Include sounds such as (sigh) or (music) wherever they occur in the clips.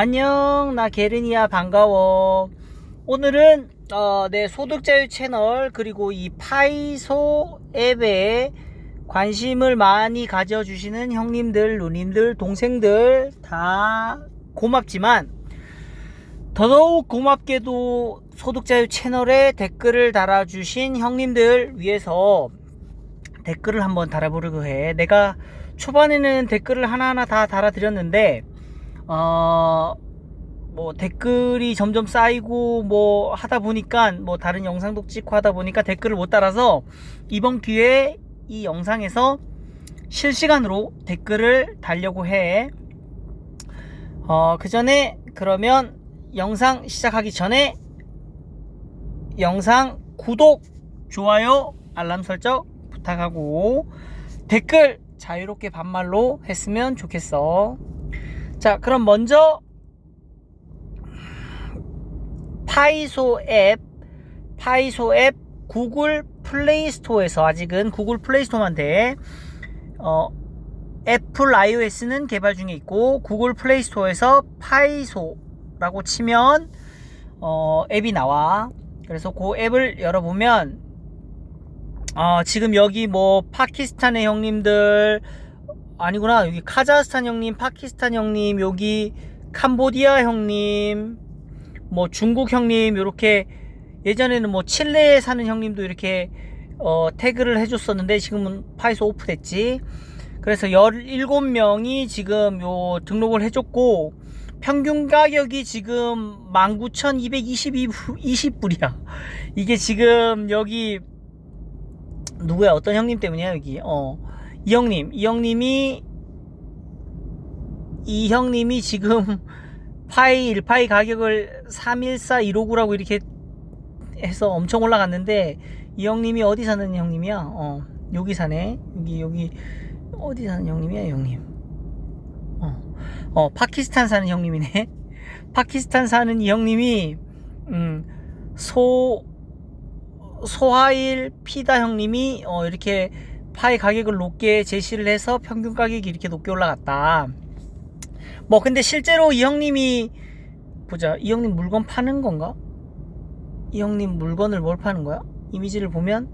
안녕 나 게르니야 반가워. 오늘은 어, 내 소득자유 채널 그리고 이 파이소 앱에 관심을 많이 가져주시는 형님들 누님들 동생들 다 고맙지만 더더욱 고맙게도 소득자유 채널에 댓글을 달아주신 형님들 위해서 댓글을 한번 달아보려고 해. 내가 초반에는 댓글을 하나하나 다 달아드렸는데 어, 뭐 댓글이 점점 쌓이고 뭐 하다 보니까 뭐 다른 영상도 찍고 하다 보니까 댓글을 못 달아서 이번 기회에 이 영상에서 실시간으로 댓글을 달려고 해. 어, 그 전에 그러면 영상 시작하기 전에 영상 구독, 좋아요, 알람 설정 부탁하고 댓글 자유롭게 반말로 했으면 좋겠어. 자, 그럼 먼저 파이소 앱, 파이소 앱 구글 플레이 스토어에서 아직은 구글 플레이 스토어만 돼. 어, 애플 iOS는 개발 중에 있고 구글 플레이 스토어에서 파이소라고 치면 어, 앱이 나와. 그래서 그 앱을 열어보면 어, 지금 여기 뭐 파키스탄의 형님들 아니구나. 여기 카자흐스탄 형님 파키스탄 형님 여기 캄보디아 형님 뭐 중국 형님 이렇게 예전에는 뭐 칠레에 사는 형님도 이렇게 어, 태그를 해줬었는데 지금은 파이소 오프됐지. 그래서 17명이 지금 요 등록을 해줬고 평균 가격이 지금 19,220불이야. 이게 지금 여기 누구야? 어떤 형님 때문이야 여기? 어 이 형님 이 형님이 이 형님이 지금 (laughs) 파이 1파이 가격을 314 159라고 이렇게 해서 엄청 올라갔는데 이 형님이 어디 사는 형님이야? 어 여기 사네. 여기 여기 어디 사는 형님이야 이 형님? 어, 어 파키스탄 사는 형님이네. (laughs) 파키스탄 사는 이 형님이 음 소 소하일 피다 형님이 어, 이렇게 파이 가격을 높게 제시를 해서 평균 가격이 이렇게 높게 올라갔다. 뭐 근데 실제로 이 형님이 보자 이 형님 물건 파는 건가? 이 형님 물건을 뭘 파는 거야? 이미지를 보면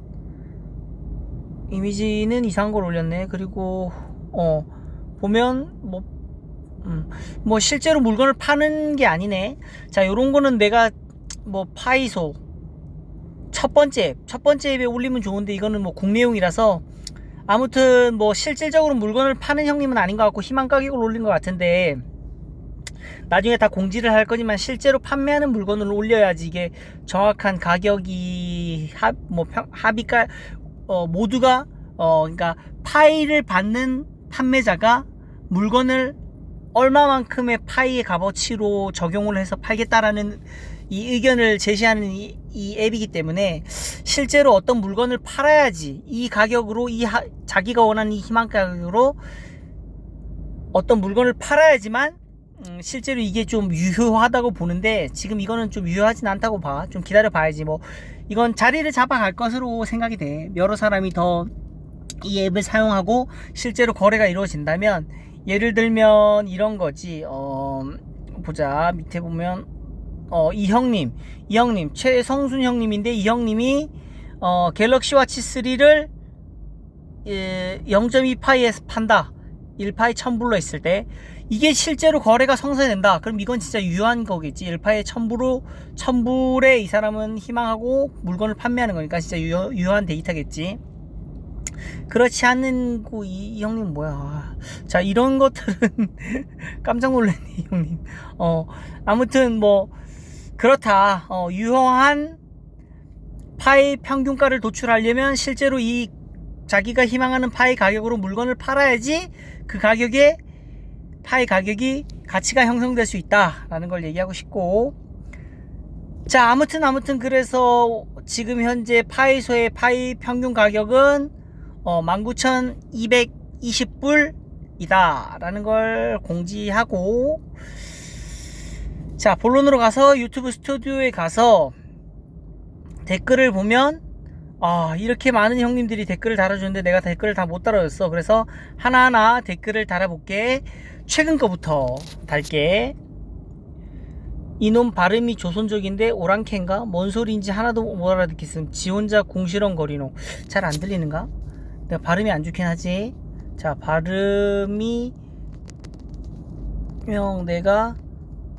이미지는 이상한 걸 올렸네. 그리고 어 보면 뭐 음, 뭐 실제로 물건을 파는 게 아니네. 자, 요런 거는 내가 뭐 파이소 첫 번째 앱, 첫 번째 앱에 올리면 좋은데 이거는 뭐 국내용이라서 아무튼 뭐 실질적으로 물건을 파는 형님은 아닌 것 같고 희망 가격을 올린 것 같은데 나중에 다 공지를 할 거지만 실제로 판매하는 물건을 올려야지 이게 정확한 가격이 합뭐 합의가 어 모두가 어 그러니까 파이를 받는 판매자가 물건을 얼마만큼의 파이의 값어치로 적용을 해서 팔겠다라는 이 의견을 제시하는 이, 이 앱이기 때문에 실제로 어떤 물건을 팔아야지 이 가격으로 이 하, 자기가 원하는 이 희망 가격으로 어떤 물건을 팔아야지만 음, 실제로 이게 좀 유효하다고 보는데 지금 이거는 좀 유효하진 않다고 봐. 좀 기다려 봐야지 뭐 이건 자리를 잡아갈 것으로 생각이 돼. 여러 사람이 더 이 앱을 사용하고 실제로 거래가 이루어진다면 예를 들면 이런 거지. 어 보자 밑에 보면 어, 이 형님, 이 형님, 최성순 형님인데 이 형님이 어, 갤럭시 와치 3를 예, 0.2파이에서 판다. 1파이 1000불로 했을 때 이게 실제로 거래가 성사된다. 그럼 이건 진짜 유효한 거겠지. 1파이 1000불로 1000불에 이 사람은 희망하고 물건을 판매하는 거니까 진짜 유효, 유효한 데이터겠지. 그렇지 않은 고, 이, 이 형님 뭐야. 자, 이런 것들은 (laughs) 깜짝 놀랐네, 이 형님. 어, 아무튼 뭐 그렇다. 어, 유효한 파이 평균가를 도출하려면 실제로 이 자기가 희망하는 파이 가격으로 물건을 팔아야지 그 가격에 파이 가격이 가치가 형성될 수 있다라는 걸 얘기하고 싶고 자 아무튼 아무튼 그래서 지금 현재 파이소의 파이 평균 가격은 어, 19,220불이다 라는 걸 공지하고 자 본론으로 가서 유튜브 스튜디오에 가서 댓글을 보면 아 이렇게 많은 형님들이 댓글을 달아주는데 내가 댓글을 다 못 달아줬어 그래서 하나하나 댓글을 달아볼게 최근 거부터 달게 이놈 발음이 조선족인데 오랑캐인가? 뭔 소리인지 하나도 못 알아듣겠음. 지 혼자 궁시렁거리노. 잘 안 들리는가? 내가 발음이 안 좋긴 하지. 자, 발음이 형 내가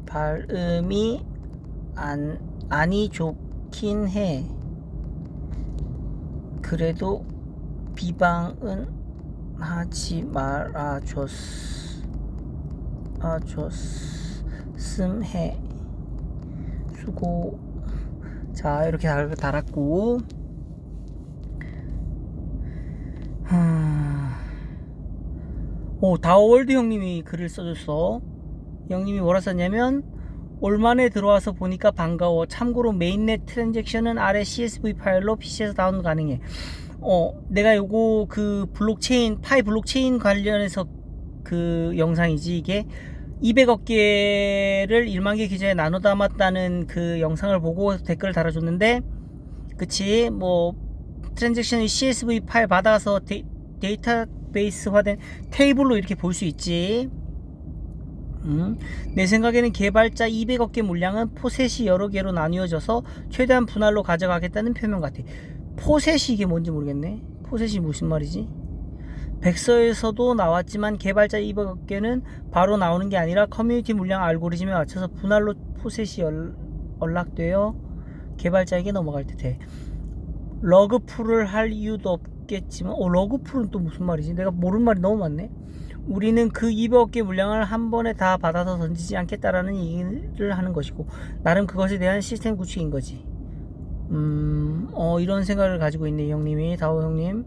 발음이 안 아니 좋긴 해. 그래도 비방은 하지 말아줬 아줬음 해. 수고. 자, 이렇게 달, 달았고. 하... 오, 다워월드 형님이 글을 써줬어. 형님이 뭐라 썼냐면, 올만에 들어와서 보니까 반가워. 참고로 메인넷 트랜잭션은 아래 CSV 파일로 PC에서 다운 가능해. 어, 내가 요거 그 블록체인, 파이 블록체인 관련해서 그 영상이지, 이게. 200억 개를 1만 개 기준에 나눠 담았다는 그 영상을 보고 댓글을 달아줬는데, 그치, 뭐, 트랜잭션이 CSV 파일 받아서 데, 데이터베이스화된 테이블로 이렇게 볼 수 있지. 음, 내 생각에는 개발자 200억 개 물량은 포셋이 여러 개로 나뉘어져서 최대한 분할로 가져가겠다는 표명 같아. 포셋이 이게 뭔지 모르겠네. 포셋이 무슨 말이지? 백서에서도 나왔지만 개발자 200억 개는 바로 나오는 게 아니라 커뮤니티 물량 알고리즘에 맞춰서 분할로 포셋이 연, 연락되어 개발자에게 넘어갈 듯해. 러그풀을 할 이유도 없겠지만, 어, 러그풀은 또 무슨 말이지? 내가 모르는 말이 너무 많네. 우리는 그 200억 개 물량을 한 번에 다 받아서 던지지 않겠다라는 얘기를 하는 것이고, 나름 그것에 대한 시스템 구축인 거지. 음, 어, 이런 생각을 가지고 있네, 형님이, 다오 형님.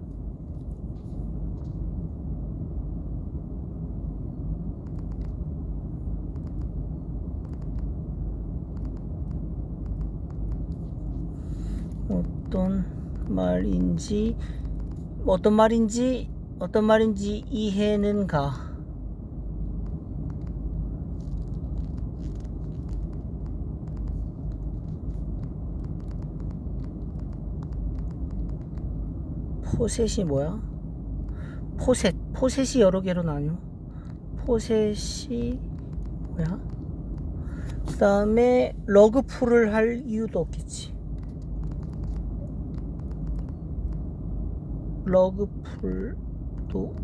어떤 말인지 어떤 말인지 어떤 말인지 이해는 가. 포셋이 뭐야? 포셋 포셋이 여러 개로 나뉘어. 포셋이 뭐야? 그 다음에 러그풀을 할 이유도 없겠지. 러그풀도?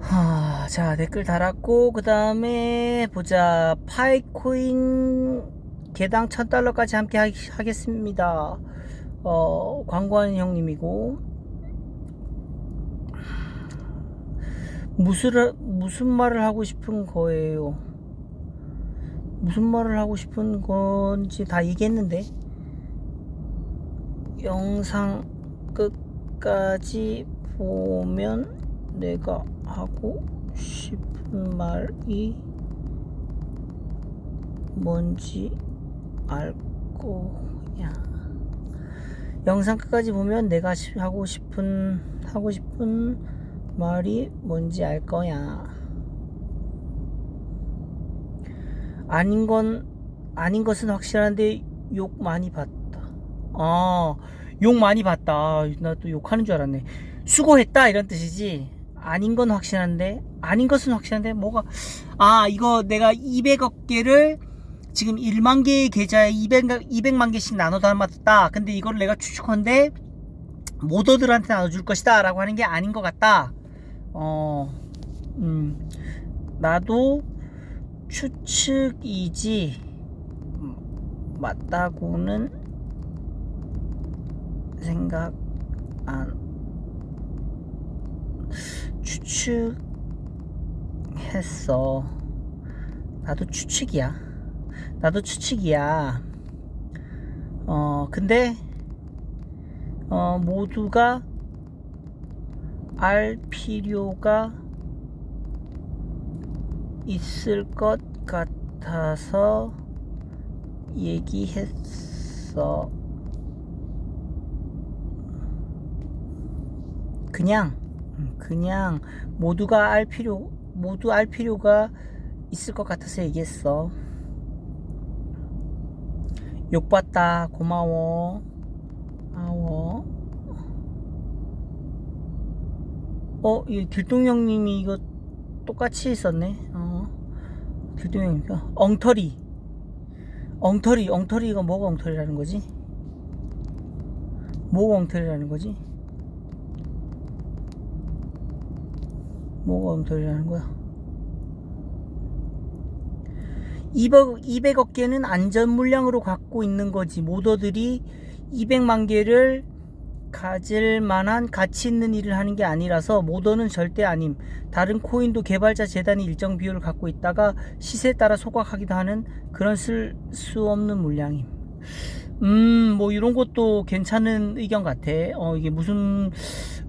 하, 자 댓글 달았고 그 다음에 보자. 파이코인 개당 1000달러까지 함께 하, 하겠습니다. 어 광고하는 형님이고 무슨 무슨 말을 하고 싶은 거예요? 무슨 말을 하고 싶은 건지 다 얘기했는데 영상 끝까지 보면 내가 하고 싶은 말이 뭔지 알 거야. 영상 끝까지 보면 내가 시- 하고 싶은 하고 싶은 말이 뭔지 알 거야. 아닌 건 아닌 것은 확실한데 욕 많이 봤다. 아, 욕 많이 봤다. 나 또 욕하는 줄 알았네. 수고했다 이런 뜻이지. 아닌 건 확실한데 아닌 것은 확실한데 뭐가 아 이거 내가 200억 개를 지금 1만 개의 계좌에 200, 200만 개씩 나눠 담았다. 근데 이걸 내가 추측한데 모더들한테 나눠줄 것이다 라고 하는 게 아닌 것 같다. 어, 음, 나도 추측이지 음, 맞다고는 생각 안 추측했어. 나도 추측이야. 나도 추측이야. 어, 근데, 어, 모두가 알 필요가 있을 것 같아서 얘기했어. 그냥, 그냥 모두가 알 필요, 모두 알 필요가 있을 것 같아서 얘기했어. 욕봤다. 고마워. 어, 이 길동형님이 이거 똑같이 있었네. 어, 길동형님. 엉터리. 엉터리, 엉터리, 이거 뭐가 엉터리라는 거지? 뭐가 엉터리라는 거지? 뭐가 엉터리라는 거야? 200, 200억 개는 안전 물량으로 갖고 있는 거지. 모더들이 200만 개를 가질 만한 가치 있는 일을 하는 게 아니라서 모더는 절대 아님. 다른 코인도 개발자 재단이 일정 비율을 갖고 있다가 시세에 따라 소각하기도 하는 그런 쓸 수 없는 물량임. 음, 뭐 이런 것도 괜찮은 의견 같아. 어, 이게 무슨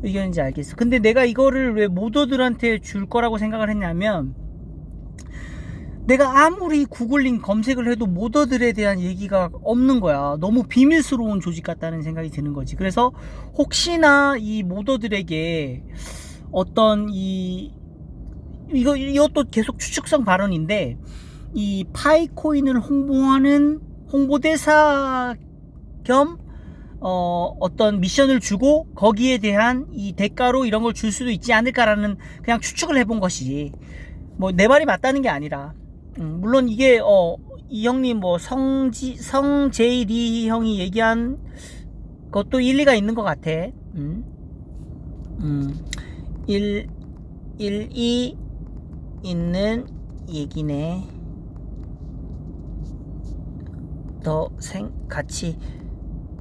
의견인지 알겠어. 근데 내가 이거를 왜 모더들한테 줄 거라고 생각을 했냐면 내가 아무리 구글링 검색을 해도 모더들에 대한 얘기가 없는 거야. 너무 비밀스러운 조직 같다는 생각이 드는 거지. 그래서 혹시나 이 모더들에게 어떤 이 이거 이것도 계속 추측성 발언인데 이 파이코인을 홍보하는 홍보대사 겸 어, 어떤 미션을 주고 거기에 대한 이 대가로 이런 걸 줄 수도 있지 않을까라는 그냥 추측을 해본 것이지 뭐 내 말이 맞다는 게 아니라 음, 물론 이게 어, 이 형님 뭐 성지 성제이리 형이 얘기한 것도 일리가 있는 것 같아. 음. 음. 일 일이 있는 얘기네. 너 생 같이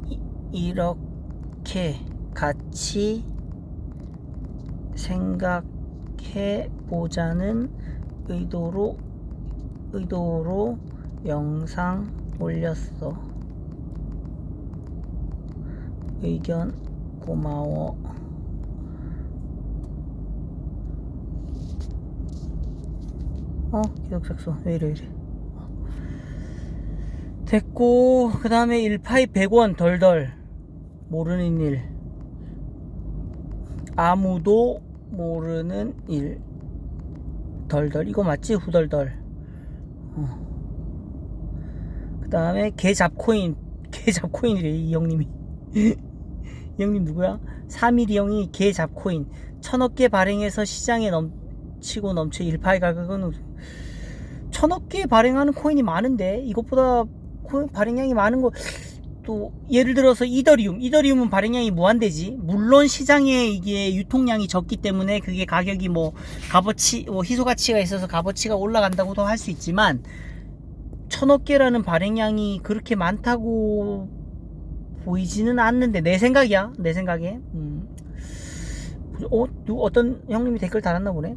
이, 이렇게 같이 생각해 보자는 의도로 의도로 영상 올렸어. 의견 고마워. 어, 기억 작성. 왜 이래, 이래. 됐고, 그 다음에 1파이 100원 덜덜. 모르는 일. 아무도 모르는 일. 덜덜. 이거 맞지? 후덜덜. 어. 그 다음에 개잡코인 개잡코인이래 이 형님이. (laughs) 이 형님 누구야? 3일이 형이 개잡코인. 천억 개 발행해서 시장에 넘치고 넘쳐 일파이 가격은 천억 개 발행하는 코인이 많은데? 이것보다 코인 발행량이 많은 거 또 예를 들어서 이더리움, 이더리움은 발행량이 뭐 무한대지. 물론 시장에 이게 유통량이 적기 때문에 그게 가격이 뭐 값어치, 뭐 희소 가치가 있어서 값어치가 올라간다고도 할 수 있지만 천억 개라는 발행량이 그렇게 많다고 보이지는 않는데 내 생각이야, 내 생각에. 음. 어, 누, 어떤 형님이 댓글 달았나 보네.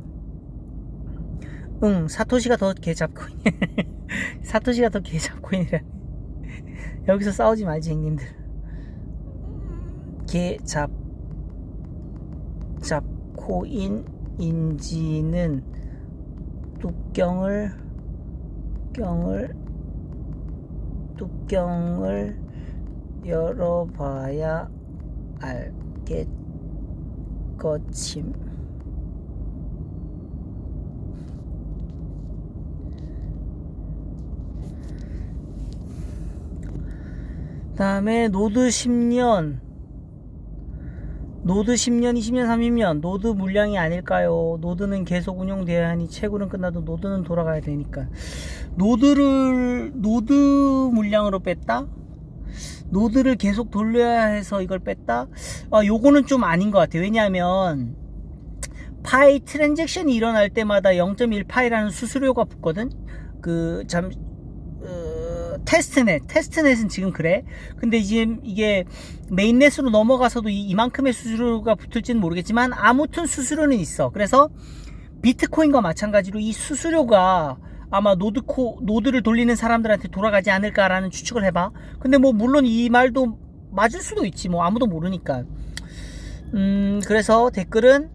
응, 사토시가 더 개잡코인. (laughs) 사토시가 더 개잡코인이라. 여기서 싸우지 말지 형님들. 개잡 잡코인 인지는 뚜껑을 뚜껑을 뚜껑을 열어봐야 알겠 거침. 그 다음에 노드 10년 노드 10년, 20년, 30년 노드 물량이 아닐까요? 노드는 계속 운영돼야 하니 채굴은 끝나도 노드는 돌아가야 되니까 노드를 노드 물량으로 뺐다? 노드를 계속 돌려야 해서 이걸 뺐다? 아, 요거는 좀 아닌 것 같아요. 왜냐하면 파이 트랜잭션이 일어날 때마다 0.1파이라는 수수료가 붙거든. 그 참 테스트넷, 테스트넷은 지금 그래. 근데 이제 이게 메인넷으로 넘어가서도 이만큼의 수수료가 붙을지는 모르겠지만 아무튼 수수료는 있어. 그래서 비트코인과 마찬가지로 이 수수료가 아마 노드코, 노드를 돌리는 사람들한테 돌아가지 않을까라는 추측을 해봐. 근데 뭐 물론 이 말도 맞을 수도 있지. 뭐 아무도 모르니까. 음, 그래서 댓글은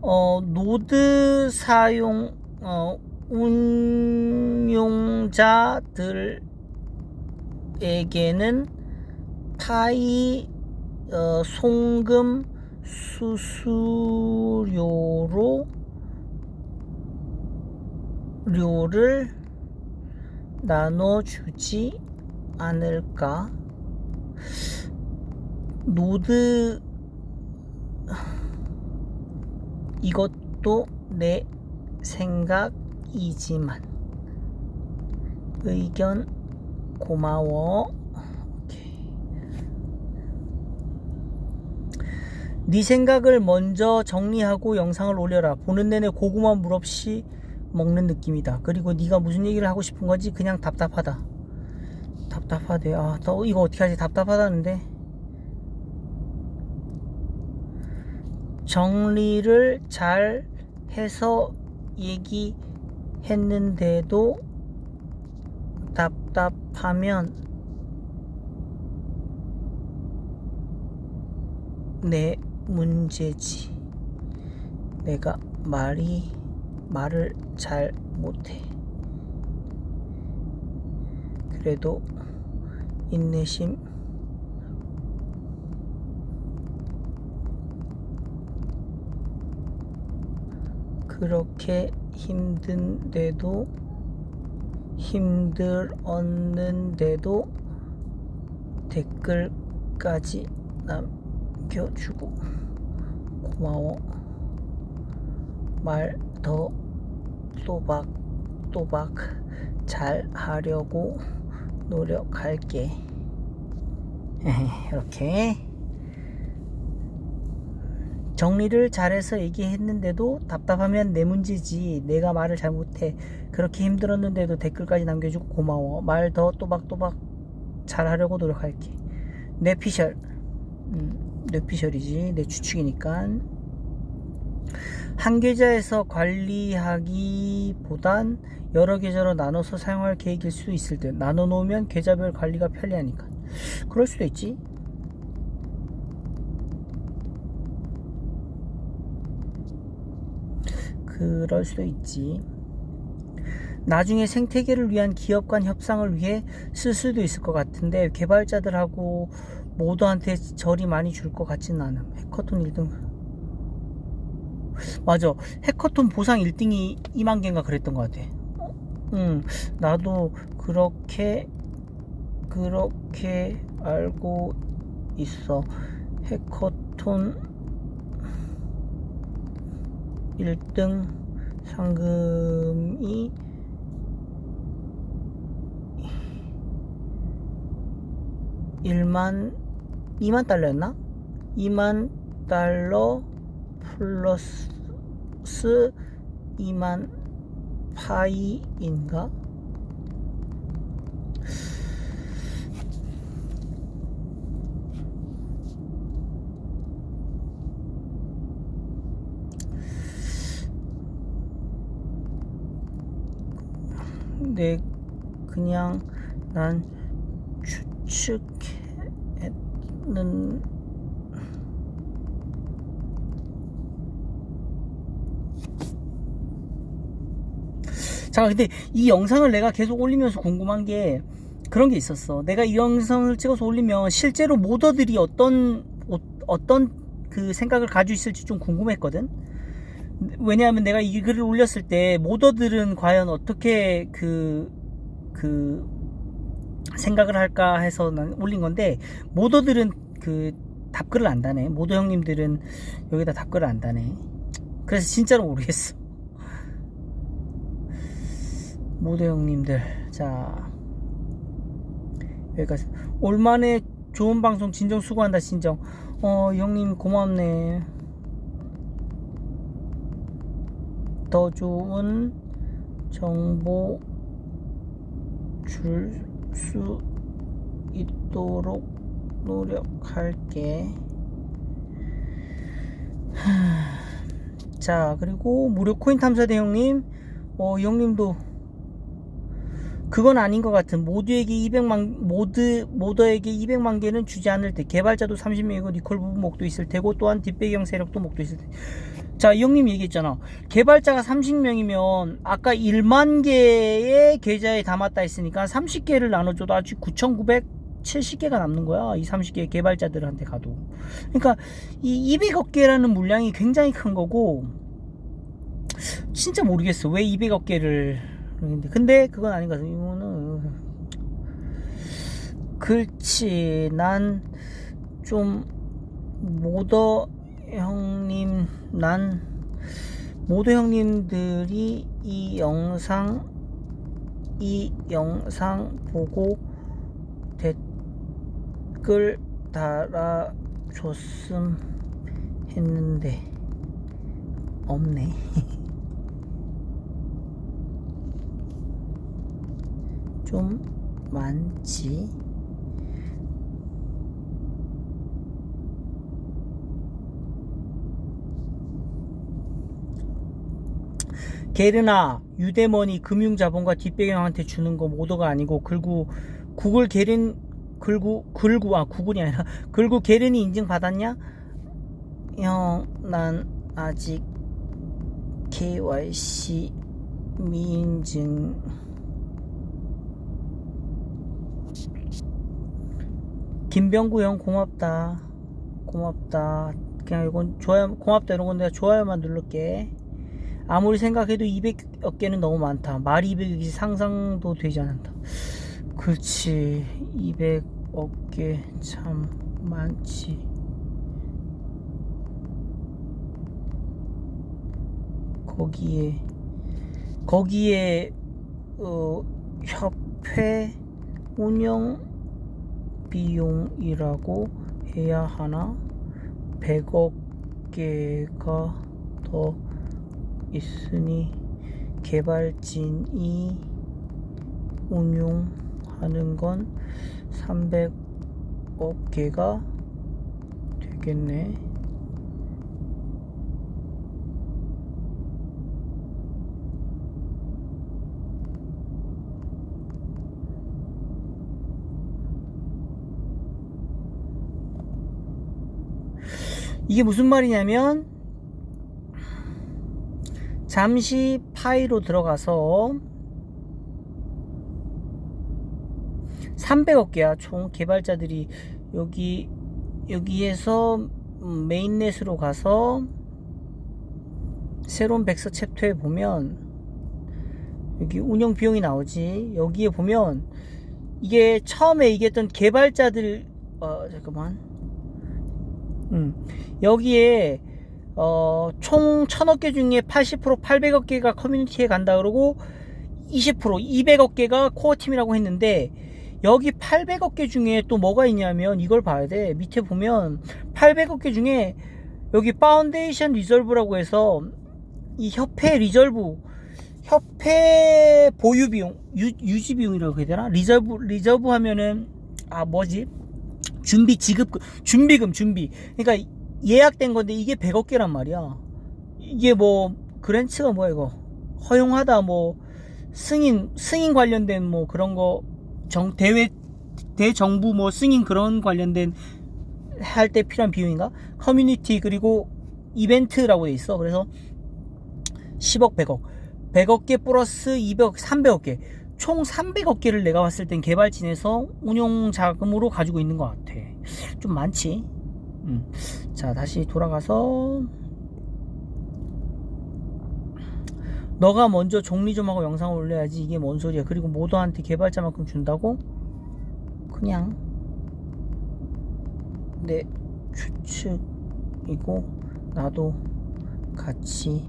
어, 노드 사용, 어, 운용자들에게는 타이 어, 송금 수수료로 료를 나눠주지 않을까? 노드 이것도 내 생각 이지만 의견 고마워. 네 생각을 먼저 정리하고 영상을 올려라. 보는 내내 고구마 물 없이 먹는 느낌이다. 그리고 네가 무슨 얘기를 하고 싶은 건지 그냥 답답하다. 답답하대. 아, 너 이거 어떻게 하지? 답답하다는데. 정리를 잘 해서 얘기 했는데도 답답하면 내 문제지. 내가 말이 말을 잘 못해. 그래도 인내심 그렇게 힘든데도 힘들었는데도 댓글까지 남겨주고. 고마워. 말 더 또박또박 잘 하려고 노력할게. (laughs) 이렇게 정리를 잘해서 얘기했는데도 답답하면 내 문제지. 내가 말을 잘 못해. 그렇게 힘들었는데도 댓글까지 남겨주고 고마워. 말 더 또박또박 잘하려고 노력할게. 뇌피셜. 음, 뇌피셜이지. 내 추측이니까. 한 계좌에서 관리하기보단 여러 계좌로 나눠서 사용할 계획일 수도 있을 듯. 나눠 놓으면 계좌별 관리가 편리하니까. 그럴 수도 있지. 그럴 수도 있지. 나중에 생태계를 위한 기업 간 협상을 위해 쓸 수도 있을 것 같은데 개발자들하고 모두한테 절이 많이 줄 것 같지는 않음. 해커톤 1등. 맞아. 해커톤 보상 1등이 2만 개인가 그랬던 것 같아. 응. 나도 그렇게 그렇게 알고 있어. 해커톤 1등 상금이 1만 2만 달러였나? 2만 달러 플러스 2만 파이인가? 내 그냥 난 추측했는 잠깐 근데 이 영상을 내가 계속 올리면서 궁금한 게 그런 게 있었어. 내가 이 영상을 찍어서 올리면 실제로 모더들이 어떤 어- 어떤 그 생각을 가지고 있을지 좀 궁금했거든. 왜냐하면 내가 이 글을 올렸을 때 모더들은 과연 어떻게 그, 그 생각을 할까 해서 난 올린 건데 모더들은 그 답글을 안 다네. 모더 형님들은 여기다 답글을 안 다네. 그래서 진짜로 모르겠어. (laughs) 모더 형님들. 자. 여기까지. 올만에 좋은 방송 진정 수고한다, 진정. 어, 형님 고맙네. 더 좋은 정보 줄 수 있도록 노력할게. 하, (sighs) 자, 그리고 무료 코인 탐사 대 형님, 어, 이 형님도 그건 아닌 것 같은 모두에게 200만 모드 모더에게 200만 개는 주지 않을 때 개발자도 30명이고 니콜 부부 목도 있을 테고 또한 뒷배경 세력도 목도 있을 테. 자, 이 형님 얘기했잖아. 개발자가 30명이면 아까 1만 개의 계좌에 담았다 했으니까 30개를 나눠줘도 아직 9,970개가 남는 거야. 이 30개 개발자들한테 가도. 그러니까 이 200억 개라는 물량이 굉장히 큰 거고 진짜 모르겠어. 왜 200억 개를 근데 그건 아닌 것 같아. 이거는 그렇지 난좀 모더 형님 난 모더 형님들이 이 영상 이 영상 보고 댓글 달아줬음 했는데 없네. (laughs) 좀 많지 게르나 유대머니 금융자본가 뒷배경한테 주는 거 모더가 아니고 글구 구글 게른 글구 글구 아 구글이 아니라 (laughs) 글구 게른이 인증 받았냐? 형 난 아직 KYC 미인증. 김병구 형 고맙다. 고맙다. 그냥 이건 좋아요 고맙다 이런 건 내가 좋아요만 누를게 아무리 생각해도 200여 개는 너무 많다. 말이 200이 상상도 되지 않는다. 그렇지. 200억 개 참 많지. 거기에 거기에 어, 협회 운영 비용이라고 해야 하나? 100억 개가 더 있으니 개발진이 운용하는 건 300억 개가 되겠네. 이게 무슨 말이냐면 잠시 파이로 들어가서 300억 개야 총. 개발자들이 여기 여기에서 음, 메인넷으로 가서 새로운 백서 챕터에 보면 여기 운영 비용이 나오지. 여기에 보면 이게 처음에 얘기했던 개발자들 어 잠깐만. 음. 여기에 어, 총 1000억 개 중에 80% 800억 개가 커뮤니티에 간다 그러고 20% 200억 개가 코어 팀이라고 했는데 여기 800억 개 중에 또 뭐가 있냐면 이걸 봐야 돼. 밑에 보면 800억 개 중에 여기 파운데이션 리졸브라고 해서 이 협회 리졸브 협회 보유 비용 유, 유지 비용이라고 해야 되나? 리저브 리저브 하면은 아 뭐지? 준비 지급 준비금 준비. 그러니까 예약된 건데 이게 100억 개란 말이야. 이게 뭐 그랜츠가 뭐야 이거 허용하다 뭐 승인 승인 관련된 뭐 그런 거 정 대외 대정부 뭐 승인 그런 관련된 할 때 필요한 비용인가? 커뮤니티 그리고 이벤트라고 돼 있어. 그래서 10억 100억 100억 개 플러스 200억 300억 개 총 300억 개를 내가 봤을 땐 개발진에서 운용 자금으로 가지고 있는 것 같아. 좀 많지. 음. 자 다시 돌아가서 너가 먼저 정리 좀 하고 영상을 올려야지 이게 뭔 소리야 그리고 모더한테 개발자만큼 준다고? 그냥 내 추측이고 나도 같이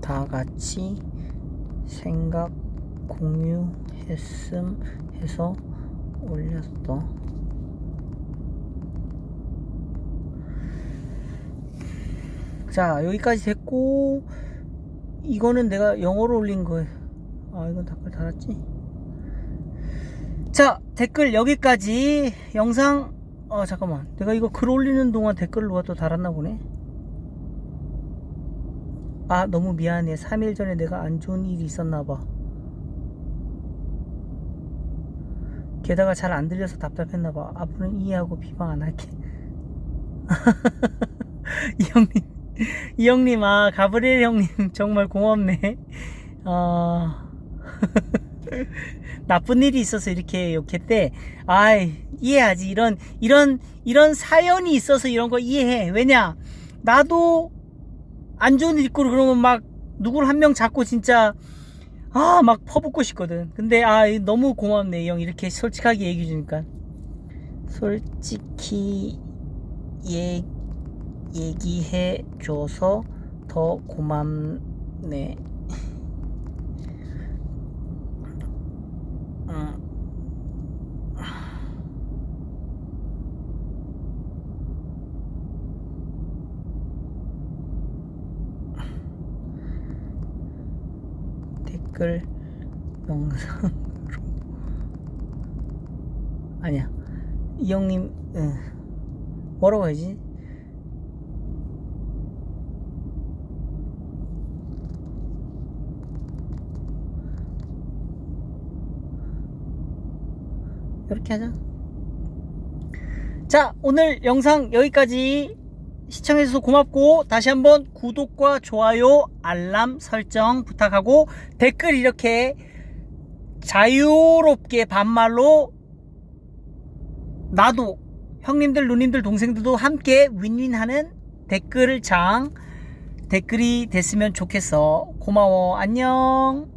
다 같이 생각 공유했음 해서 올렸어. 자 여기까지 됐고 이거는 내가 영어로 올린 거예요. 아 이건 댓글 달았지. 자 댓글 여기까지 영상 어 잠깐만 내가 이거 글 올리는 동안 댓글을 누가 또 달았나 보네. 아 너무 미안해 3일 전에 내가 안 좋은 일이 있었나 봐. 게다가 잘 안 들려서 답답했나 봐. 앞으로는 이해하고 비방 안 할게. (laughs) 이 형님, 이 형님, 아, 가브리엘 형님, (laughs) 정말 고맙네. 어, (laughs) 나쁜 일이 있어서 이렇게 욕했대. 아이, 이해하지. 이런, 이런, 이런 사연이 있어서 이런 거 이해해. 왜냐? 나도 안 좋은 일 있고 그러면 막 누구를 한명 잡고 진짜 아 막 퍼붓고 싶거든 근데 아 이- 너무 고맙네 이 형 이렇게 솔직하게 얘기해 주니까 솔직히 얘, 얘기해 줘서 더 고맙네 음. 댓글 영상으로 아니야 이 형님 응. 뭐라고 해야지 이렇게 하자. 자 오늘 영상 여기까지. 시청해주셔서 고맙고 다시 한번 구독과 좋아요 알람 설정 부탁하고 댓글 이렇게 자유롭게 반말로 나도 형님들 누님들 동생들도 함께 윈윈하는 댓글 장 댓글이 됐으면 좋겠어. 고마워. 안녕